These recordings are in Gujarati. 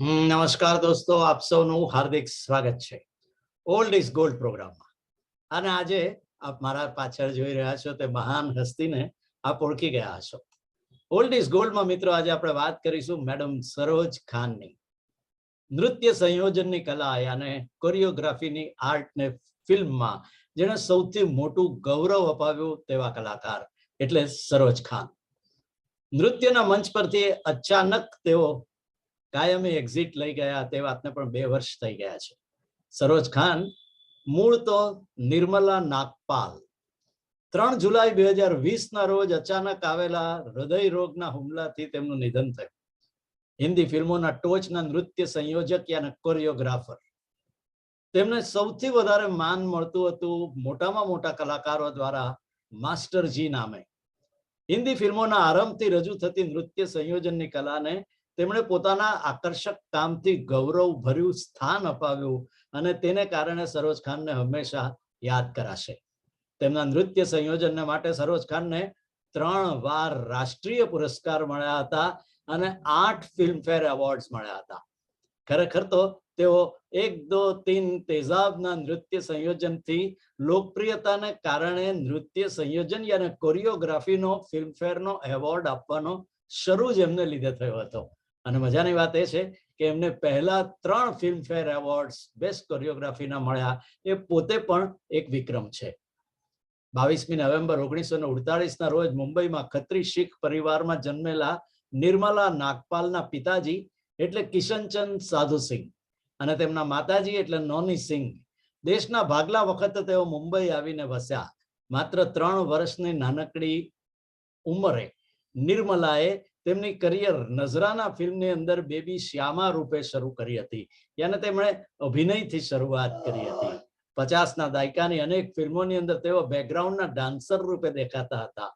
નમસ્કાર દોસ્તો, આપ સૌનું હાર્દિક સ્વાગત છે. ઓલ્ડ ઇઝ ગોલ્ડ પ્રોગ્રામમાં. અને આજે આપ મારા પાછળ જોઈ રહ્યા છો તે મહાન હસ્તીને આપ ઓળખી ગયા હશો. ઓલ્ડ ઇઝ ગોલ્ડમાં મિત્રો આજે આપણે વાત કરીશું મેડમ સરોજ ખાનની. નૃત્ય સંયોજનની કલા અને કોરિયોગ્રાફીની આર્ટ ને ફિલ્મમાં જેણે સૌથી મોટું ગૌરવ અપાવ્યું તેવા કલાકાર એટલે સરોજ ખાન. નૃત્યના મંચ પરથી અચાનક તેઓ કાયમી એક્ઝિટ લઈ ગયા તે વાતને પણ બે વર્ષ થઈ ગયા છે. સરોજ ખાન, મૂળ તો નિર્મલા નાગપાલ. ત્રણ જુલાઈ બે હજાર વીસના રોજ અચાનક આવેલા હૃદય રોગના હુમલાથી તેમનું નિધન થયું. હિન્દી ફિલ્મોના ટોચના નૃત્ય સંયોજક યા કોરિયોગ્રાફર. તેમને સૌથી વધારે માન મળતું હતું મોટામાં મોટા કલાકારો દ્વારા માસ્ટરજી નામે. હિન્દી ફિલ્મોના આરંભથી રજૂ થતી નૃત્ય સંયોજનની કલાને તેમણે પોતાના આકર્ષક કામથી ગૌરવ ભર્યું સ્થાન અપાવ્યું અને તેને કારણે સરોજ ખાનને હંમેશા યાદ કરાશે. તેમના નૃત્ય સંયોજનને માટે સરોજ ખાનને ત્રણ વાર રાષ્ટ્રીય પુરસ્કાર મળ્યા હતા અને આઠ ફિલ્મફેર એવોર્ડ્સ મળ્યા હતા. ખરેખર તો તેઓ એક દો તીન તેજાબના નૃત્ય સંયોજનથી લોકપ્રિયતાને કારણે નૃત્ય સંયોજન અને કોરિયોગ્રાફીનો, ફિલ્મફેરનો એવોર્ડ આપવાનો શરૂ જ એમને લીધે થયો હતો. અને મજાની વાત એ છે કે એમને પહેલા ત્રણ ફિલ્મફેર એવોર્ડ્સ, બેસ્ટ કોરિયોગ્રાફીના મળ્યા, એ પોતે પણ એક વિક્રમ છે. બાવીસમી નવેમ્બર ઓગણીસો ને ઉડતાલીસના રોજ મુંબઈમાં ખત્રી શીખ પરિવારમાં જન્મેલા નિર્મલા નાગપાલના પિતાજી એટલે કિશનચંદ સાધુસિંહ અને તેમના માતાજી એટલે નોની સિંહ દેશના ભાગલા વખતે તેઓ મુંબઈ આવીને વસ્યા. માત્ર ત્રણ વર્ષની નાનકડી ઉંમરે નિર્મલાએ તેમની કરિયર નજરાના ફિલ્મની અંદર બેબી શ્યામા રૂપે શરૂ કરી હતી. યાને તેમણે અભિનયથી શરૂઆત કરી હતી. પચાસના દાયકાની અનેક ફિલ્મોની અંદર તેઓ બેકગ્રાઉન્ડના ડાન્સર રૂપે દેખાતા હતા.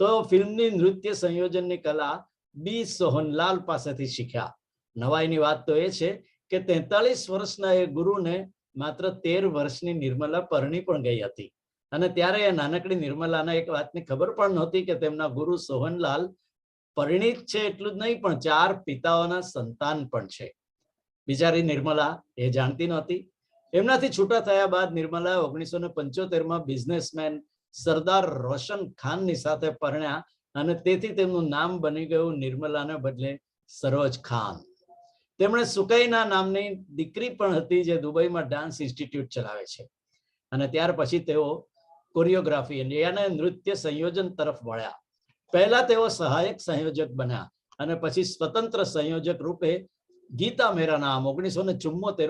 તો ફિલ્મની નૃત્ય સંયોજનની કલા બી સોહનલાલ પાસેથી શીખ્યા. નવાઈની વાત તો એ છે કે તેતાલીસ વર્ષના એ ગુરુને માત્ર તેર વર્ષની નિર્મલા પરણી પણ ગઈ હતી. અને ત્યારે એ નાનકડી નિર્મલાના એક વાતની ખબર પણ નહોતી કે તેમના ગુરુ સોહનલાલ પરિણીત છે એટલું જ નહીં, પણ ચાર પિતાઓના સંતાન પણ છે. બિચારી નિર્મલા એ જાણતી નહોતી. એમનાથી છૂટા થયા બાદ નિર્મલા ઓગણીસો ને પંચોતેરમાં બિઝનેસમેન સરદાર રોશન ખાનની સાથે પરણ્યા અને તેથી તેમનું નામ બની ગયું નિર્મલાને બદલે સરોજ ખાન. તેમણે સુકૈના નામની દીકરી પણ હતી જે દુબઈમાં ડાન્સ ઇન્સ્ટિટ્યૂટ ચલાવે છે. અને ત્યાર પછી તેઓ કોરિયોગ્રાફી અને નૃત્ય સંયોજન તરફ વળ્યા. પહેલા તેઓ સહાયક સંયોજક બન્યા અને પછી સ્વતંત્ર સંયોજક રૂપે ગીતા મેરા નામ ઓગણીસો ને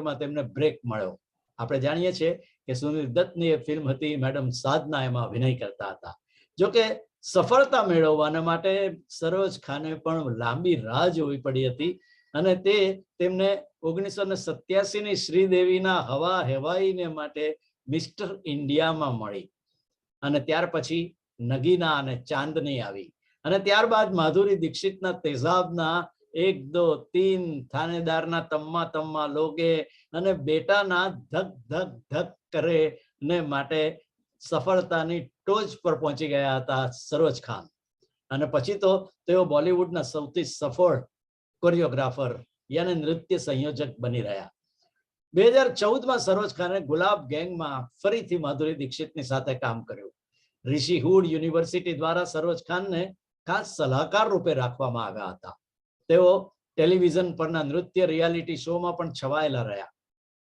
માં તેમને બ્રેક મળ્યો. આપણે જાણીએ છીએ કે સુનિલ દત્તની એ ફિલ્મ હતી, મેડમ સાધના એમાં અભિનય કરતા હતા. જોકે સફળતા મેળવવાના માટે સરોજ ખાને પણ લાંબી રાહ જોવી પડી હતી અને તે તેમને ઓગણીસો ને સત્યાસી ની શ્રીદેવીના હવા હેવાઈને માટે મિસ્ટર ઇન્ડિયામાં મળી. અને ત્યાર પછી નગીના અને ચાંદની આવી. અને ત્યારબાદ માધુરી દીક્ષિતના તેજાબના એક દો તીન થાનેદારના તમ્મા તમ્મા લોગે અને બેટાના ધક ધક ધક કરે ને માટે સફળતાની ટોચ પર પહોંચી ગયા હતા સરોજ ખાન. અને પછી તો તેઓ બોલિવૂડના સૌથી સફળ કોરિયોગ્રાફર યાને નૃત્ય સંયોજક બની રહ્યા. બે હજાર ચૌદમાં સરોજ ખાને ગુલાબ ગેંગમાં ફરીથી માધુરી દીક્ષિતની સાથે કામ કર્યું. ઋષિ હુડ યુનિવર્સિટી દ્વારા સરોજ ખાનને ખાસ સલાહકાર રૂપે રાખવામાં આવ્યા હતા. તેઓ ટેલિવિઝન પરના નૃત્ય રિયાલિટી શોમાં પણ છવાયેલા રહ્યા.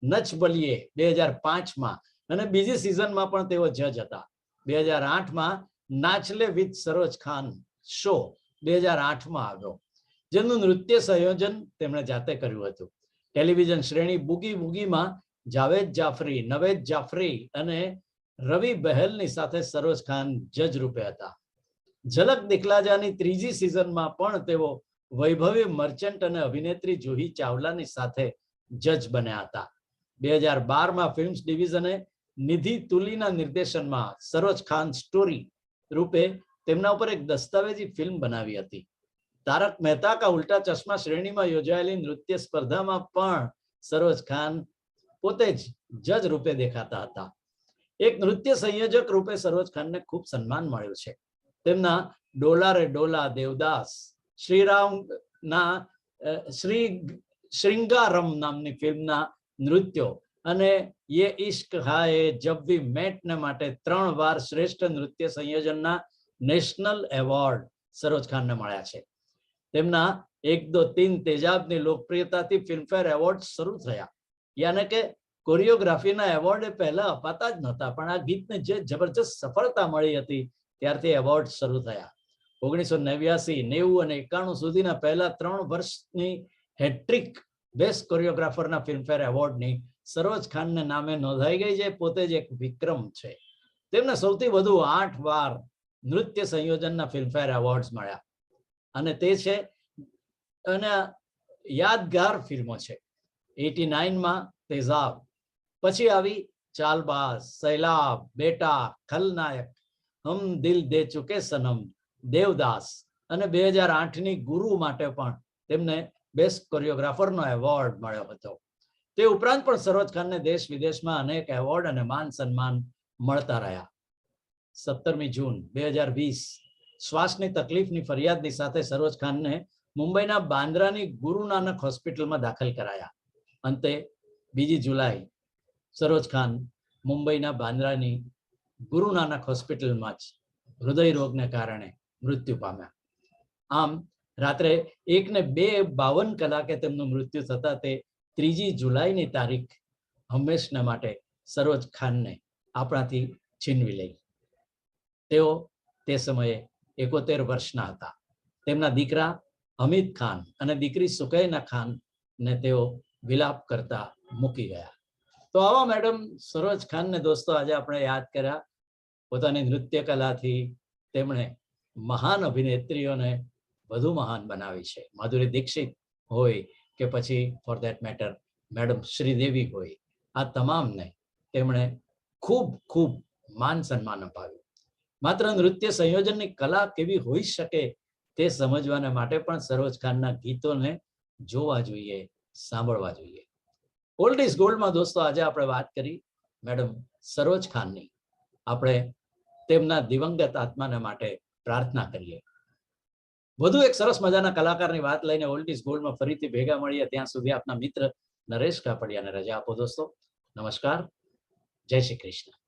નચ બલિએ બે હજાર પાંચમાં અને બીજી સિઝનમાં પણ તેઓ જજ હતા. બે હજાર આઠમાં નાચલે વિથ સરોજ ખાન શો બે હજાર આઠમાં આવ્યો. જેનું નૃત્ય સંયોજન તેમણે જાતે કર્યું હતું. ટેલિવિઝન શ્રેણી બુગી બુગીમાં જાવેદ જાફરી, નવેદ જાફરી અને રવિ બહેલની સાથે સરોજ ખાન જજ રૂપે હતા. ઝલક દિખલાજાની ત્રીજી સિઝનમાં પણ તેઓ વૈભવી મર્ચન્ટ અને અભિનેત્રી જુહી ચાવલાની સાથે જજ બન્યા હતા. બે હજાર બારમાં ફિલ્મ્સ ડિવિઝને નિધિ તુલીના નિર્દેશનમાં સરોજ ખાન સ્ટોરી રૂપે તેમના ઉપર એક દસ્તાવેજી ફિલ્મ બનાવી હતી. તારક મહેતા કા ઉલ્ટા ચશ્મા શ્રેણીમાં યોજાયેલી નૃત્ય સ્પર્ધામાં પણ સરોજ ખાન પોતે જ જજ રૂપે દેખાતા હતા. એક નૃત્ય સંયોજક રૂપે સરોજ ખાનને ખૂબ સન્માન મળ્યું છે. તેમના ડોલા રે ડોલા દેવદાસ, શ્રીરામ ના શ્રી શ્રીંગારમ નામની ફિલ્મના નૃત્યો અને યે ઇશ્ક હા જબ વી મેટ ને માટે ત્રણ વાર શ્રેષ્ઠ નૃત્ય સંયોજનના નેશનલ એવોર્ડ સરોજ ખાનને મળ્યા છે. તેમના એક દો તીન તેજાબની લોકપ્રિયતાથી ફિલ્મફેર એવોર્ડ શરૂ થયા. યાને કે કોરિયોગ્રાફીના એવોર્ડ પહેલા અપાતા જ નહોતા, પણ આ ગીતને જે જબરજસ્ત સફળતા મળી હતી, ત્યારથી એવોર્ડ શરૂ થયા. ઓગણીસો નેવ્યાસી, નેવું અને એકાણું સુધીના પહેલા ત્રણ વર્ષની હેટ્રિક બેસ્ટ કોરિયોગ્રાફરના ફિલ્મફેર એવોર્ડની સરોજ ખાનને નામે નોંધાઈ ગઈ જે પોતે જ એક વિક્રમ છે. તેમને સૌથી વધુ આઠ વાર નૃત્ય સંયોજનના ફિલ્મફેર એવોર્ડ્સ મળ્યા. અને તે છે, અને યાદગાર ફિલ્મો છે. એટી નાઇનમાં તેજાબ પછી આવી ચાલબાઝ, સૈલાબ, બેટા, ખલનાયક, હમ દિલ દે ચુકે સનમ, દેવદાસ અને બે હજાર આઠની ગુરુ માટે પણ તેમને બેસ્ટ કોરિયોગ્રાફરનો એવોર્ડ મળ્યો હતો. તે ઉપરાંત પણ સરોજ ખાનને દેશ વિદેશમાં અનેક એવોર્ડ અને માન સન્માન મળતા રહ્યા. સત્તરમી જૂન બે હજાર વીસ, શ્વાસની તકલીફની ફરિયાદની સાથે સરોજ ખાનને મુંબઈના બાંદ્રાની ગુરુ નાનક હોસ્પિટલમાં દાખલ કરાયા. અંતે બીજી જુલાઈ સરોજ ખાન મુંબઈના બાંદ્રાની ગુરુ નાનક હોસ્પિટલમાં જ હૃદય રોગને કારણે મૃત્યુ પામ્યા. આમ, રાત્રે એક ને બે બાવન કલાકે તેમનું મૃત્યુ થતા તે ત્રીજી જુલાઈની તારીખ હંમેશના માટે સરોજ ખાનને આપણાથી છીનવી લઈ. તેઓ તે સમયે એકોતેર વર્ષના હતા. તેમના દીકરા હમીદ ખાન અને દીકરી સુકૈના ખાન ને તેઓ વિલાપ કરતા મૂકી ગયા. તો આવા મેડમ, સરોજ ખાનને દોસ્તો આજે આપણે યાદ કર્યા. પોતાની નૃત્ય કલાથી તેમણે મહાન અભિનેત્રીઓને વધુ મહાન બનાવી છે. માધુરી દીક્ષિત હોય કે પછી for that matter madam Sridevi હોય, આ તમામને તેમણે ખૂબ ખૂબ માન સન્માન અપાવ્યું. માત્ર નૃત્ય સંયોજનની કલા કેવી હોઈ શકે તે સમજવાને માટે પણ સરોજ ખાનના ગીતોને જોવા જોઈએ, સાંભળવા જોઈએ. ઓલ્ડ ઇઝ ગોલ્ડમાં દોસ્તો આજે આપણે વાત કરી મેડમ સરોજ ખાનની. આપણે તેમના દિવંગત આત્માને માટે પ્રાર્થના કરીએ. વધુ એક સરસ મજાના કલાકારની વાત લઈને ઓલ્ડ ઇઝ ગોલ્ડમાં ફરીથી ભેગા મળીએ ત્યાં સુધી આપના મિત્ર નરેશ કાપડિયાને રજા આપો દોસ્તો. નમસ્કાર. જય શ્રી કૃષ્ણ.